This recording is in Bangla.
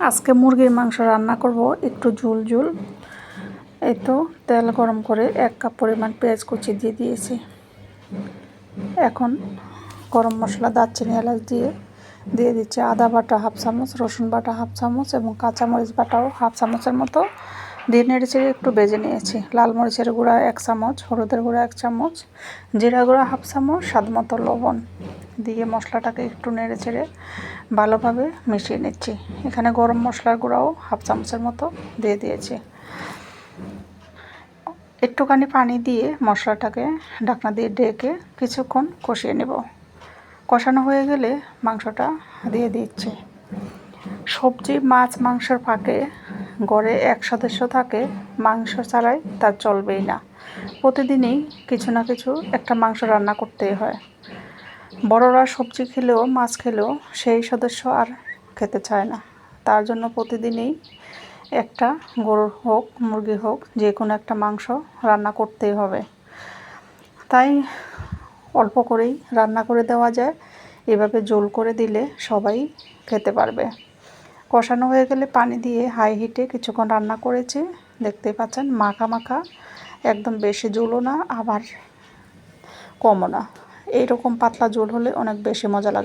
আজকে মুরগির মাংস রান্না করব, একটু ঝুল ঝুল। এই তো, তেল গরম করে এক কাপ পরিমাণ পেঁয়াজ কুচি দিয়ে দিয়েছি। এখন গরম মশলা, দারচিনি, এলাচ দিয়ে দিয়ে দিচ্ছি আদা বাটা হাফ চামচ, রসুন বাটা হাফ চামচ এবং কাঁচামরিচ বাটাও হাফ চামচের মতো। দিয়ে নেড়ে একটু বেজে নিয়েছি। লাল মরিচের গুঁড়া এক চামচ, হলুদের গুঁড়া এক চামচ, জিরা গুঁড়া হাফ চামচ স্বাদ মতো লবণ। দিয়ে মশলাটাকে একটু নেড়ে চেড়ে ভালোভাবে মিশিয়ে নিচ্ছি। এখানে গরম মশলার গুঁড়াও হাফ চামচের মতো দিয়ে দিয়েছি। একটুখানি পানি দিয়ে মশলাটাকে ঢাকনা দিয়ে ডেকে কিছুক্ষণ কষিয়ে নেব। কষানো হয়ে গেলে মাংসটা দিয়ে দিচ্ছি। সবজি, মাছ, মাংসের ফাঁকে গড়ে এক সদস্য থাকে, মাংস ছাড়াই তার চলবেই না। প্রতিদিনই কিছু না কিছু একটা মাংস রান্না করতেই হয়। বড়রা সবজি খেলেও, মাছ খেলেও সেই সদস্য আর খেতে চায় না। তার জন্য প্রতিদিনই একটা গরুর হোক মুরগি হোক, যে কোনো একটা মাংস রান্না করতেই হবে। তাই অল্প করেই রান্না করে দেওয়া যায়। এভাবে জোল করে দিলে সবাই খেতে পারবে। কষানো হয়ে গেলে পানি দিয়ে হাই হিটে কিছুক্ষণ রান্না করেছি। দেখতেই পাচ্ছেন, মাখা মাখা, একদম বেশি জোলও না, আবার কমও না। এইরকম পাতলা ঝোল হলে অনেক বেশি মজা লাগে।